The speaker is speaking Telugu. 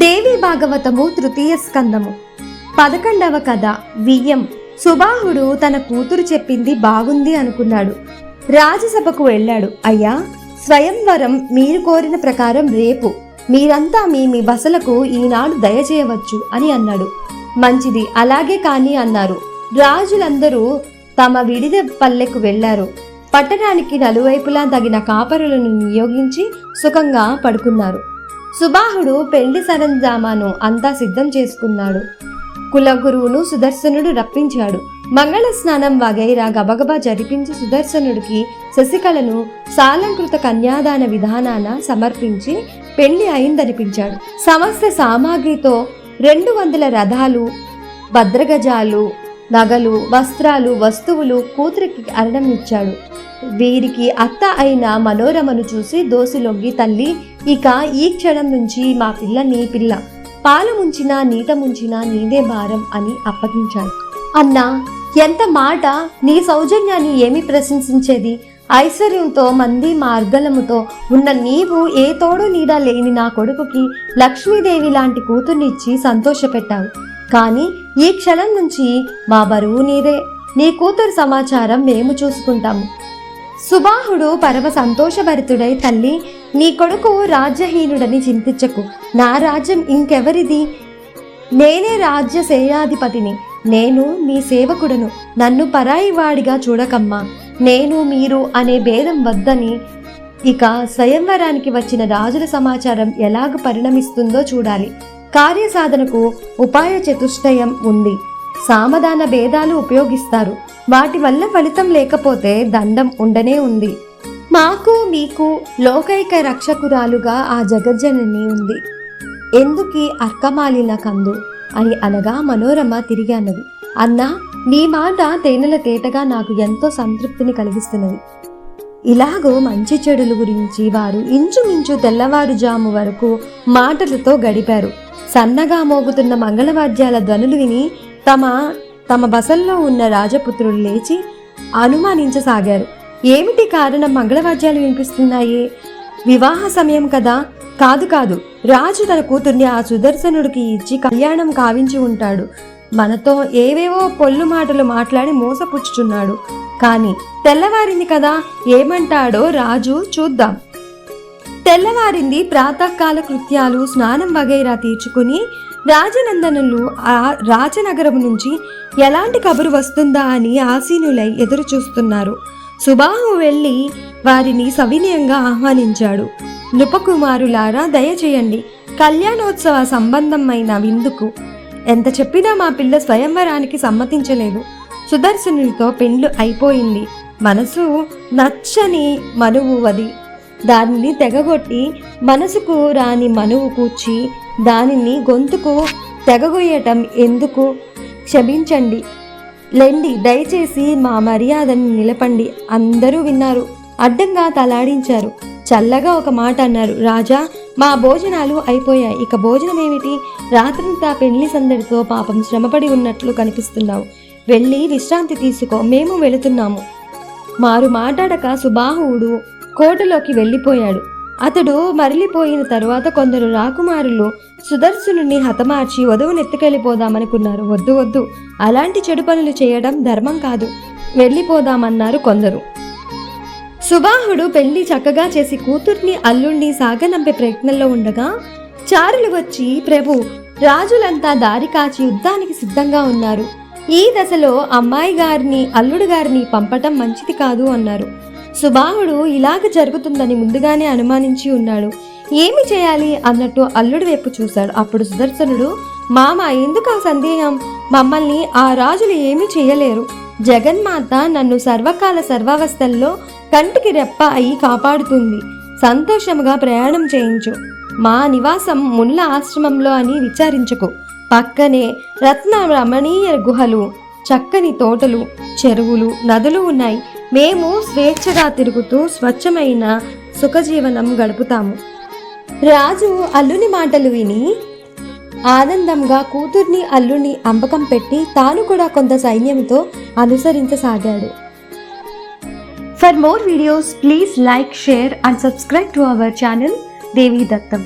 దేవి భాగవతము తృతీయ స్కందము. పదకొండవ కథ వియ్యం. సుబాహుడు తన కూతురు చెప్పింది బాగుంది అనుకున్నాడు. రాజసభకు వెళ్ళాడు. అయ్యా స్వయంవరం మీరు కోరిన ప్రకారం రేపు. మీరంతా మీ మీ బసలకు ఈనాడు దయచేయవచ్చు అని అన్నాడు. మంచిది అలాగే కాని అన్నారు. రాజులందరూ తమ విడిద పల్లెకు వెళ్ళారు పట్టణానికి నలువైపులా తగిన కాపరులను నియోగించి సుఖంగా పడుకున్నారు. సుబాహుడు పెళ్ళి సరంజామాను అంతా సిద్ధం చేసుకున్నాడు. కులగురువును సుదర్శనుడు రప్పించాడు. మంగళ స్నానం వగైరా గబగబా జరిపించి సుదర్శనుడికి శశికళను సాలంకృత కన్యాదాన విధానాన సమర్పించి పెళ్ళి అయిందనిపించాడు. సమస్త సామాగ్రితో రెండు వందల రథాలు భద్రగజాలు నగలు వస్త్రాలు వస్తువులు కూతురికి అరణం ఇచ్చాడు. వీరికి అత్త అయిన మనోరమను చూసి దోసిలొంగి తల్లి ఇక ఈ క్షణం నుంచి మా పిల్ల నీ పిల్ల. పాలు ముంచినా నీట ముంచినా నీదే భారం అని అప్పగించాడు. అన్నా ఎంత మాట నీ సౌజన్యాన్ని ఏమి ప్రశంసించేది? ఐశ్వర్యంతో మంది మార్గలముతో ఉన్న నీవు ఏ తోడు నీడ లేని నా కొడుకుకి లక్ష్మీదేవి లాంటి కూతుర్నిచ్చి సంతోషపెట్టావు. కానీ ఈ క్షణం నుంచి మా బరువు నీదే నీ కూతురు సమాచారం మేము చూసుకుంటాము సుబాహుడు పరమ సంతోషభరితుడై తల్లి నీ కొడుకు రాజ్యహీనుడని చింతించకు. నా రాజ్యం ఇంకెవరిది? నేనే రాజ్య సేనాధిపతిని. నేను నీ సేవకుడను. నన్ను పరాయి వాడిగా చూడకమ్మా. నేను మీరు అనే భేదం వద్దని. ఇక స్వయంవరానికి వచ్చిన రాజుల సమాచారం ఎలాగ పరిణమిస్తుందో చూడాలి. కార్యసాధనకు ఉపాయ చతుష్టయం ఉంది. సామధాన భేదాలు ఉపయోగిస్తారు. వాటి వల్ల ఫలితం లేకపోతే దండం ఉండనే ఉంది. మాకు మీకు లోకైక రక్షకురాలుగా ఆ జగజ్జనని ఉంది. ఎందుకీ అర్కమాలిన కందు? అని అనగా మనోరమ తిరిగి అన్నది. అన్నా నీ మాట తేనెల తేటగా నాకు ఎంతో సంతృప్తిని కలిగిస్తున్నది. ఇలాగో మంచి చెడుల గురించి వారు ఇంచుమించు తెల్లవారుజాము వరకు మాటలతో గడిపారు. సన్నగా మోగుతున్న మంగళవాద్యాల ధ్వనులు విని తమ తమ బసల్లో ఉన్న రాజపుత్రులు లేచి అనుమానించసాగారు. ఏమిటి కారణం మంగళవాద్యాలు వినిపిస్తున్నాయి? వివాహ సమయం కదా. కాదు కాదు. రాజు తన కూతుర్ని ఆ సుదర్శనుడికి ఇచ్చి కళ్యాణం కావించి ఉంటాడు. మనతో ఏవేవో పొల్లు మాటలు మాట్లాడి మోసపుచ్చుచున్నాడు. కానీ తెల్లవారింది కదా. ఏమంటాడో రాజు చూద్దాం. తెల్లవారింది ప్రాతకాల కృత్యాలు స్నానం వగైరా తీర్చుకుని రాజనందనులు ఆ రాజనగరం నుంచి ఎలాంటి కబురు వస్తుందా అని ఆసీనులై ఎదురు చూస్తున్నారు సుబాహు వెళ్ళి వారిని సవినయంగా ఆహ్వానించాడు. నృపకుమారులారా దయచేయండి కళ్యాణోత్సవ సంబంధమైన విందుకు. ఎంత చెప్పినా మా పిల్ల స్వయంవరానికి సమ్మతించలేదు. సుదర్శనులతో పెండ్లు అయిపోయింది. మనసు నచ్చని మనువు అది. దానిని తెగగొట్టి మనసుకు రాని మనువు కూర్చి దానిని గొంతుకు తెగగొయ్యటం ఎందుకు? క్షమించండి. లెండి దయచేసి మా మర్యాదను నిలపండి. అందరూ విన్నారు. అడ్డంగా తలాడించారు. చల్లగా ఒక మాట అన్నారు. రాజా మా భోజనాలు అయిపోయాయి. ఇక భోజనం ఏమిటి రాత్రంతా పెళ్ళి సందడితో పాపం శ్రమపడి ఉన్నట్లు కనిపిస్తున్నావు. వెళ్ళి విశ్రాంతి తీసుకో. మేము వెళుతున్నాము. మారు మాట్లాడక సుబాహువుడు కోటలోకి వెళ్ళిపోయాడు. అతడు మరలిపోయిన తరువాత కొందరు రాకుమారులు సుదర్శనుని హతమార్చి వధువును ఎత్తుకెళ్ళిపోదామనుకున్నారు వద్దు వద్దు అలాంటి చెడు పనులు చేయడం ధర్మం కాదు. వెళ్ళిపోదామన్నారు కొందరు. సుబాహుడు పెళ్ళి చక్కగా చేసి కూతుర్ని అల్లుణ్ణి సాగనంపే ప్రయత్నంలో ఉండగా చారులు వచ్చి ప్రభు రాజులంతా దారి కాచి యుద్ధానికి సిద్ధంగా ఉన్నారు. ఈ దశలో అమ్మాయి గారిని అల్లుడు గారిని పంపటం మంచిది కాదు అన్నారు. సుబాహుడు ఇలాగ జరుగుతుందని ముందుగానే అనుమానించి ఉన్నాడు. ఏమి చేయాలి అన్నట్టు అల్లుడు వైపు చూశాడు. అప్పుడు సుదర్శనుడు మామ ఎందుకు ఆ సందేహం? మమ్మల్ని ఆ రాజులు ఏమీ చేయలేరు. జగన్మాత నన్ను సర్వకాల సర్వావస్థల్లో కంటికి రెప్ప అయి కాపాడుతుంది. సంతోషముగా ప్రయాణం చేయించు. మా నివాసం మున్ల ఆశ్రమంలో అని విచారించుకు. పక్కనే రత్న రమణీయ గుహలు చక్కని తోటలు చెరువులు నదులు ఉన్నాయి. మేము స్వేచ్ఛగా తిరుగుతూ స్వచ్ఛమైన సుఖజీవనం గడుపుతాము. రాజు అల్లుని మాటలు విని ఆనందంగా కూతుర్ని అల్లుని అంబకం పెట్టి తాను కూడా కొంత సైన్యంతో అనుసరించసాగాడు. For more videos please like share and subscribe to our channel Devi Dattam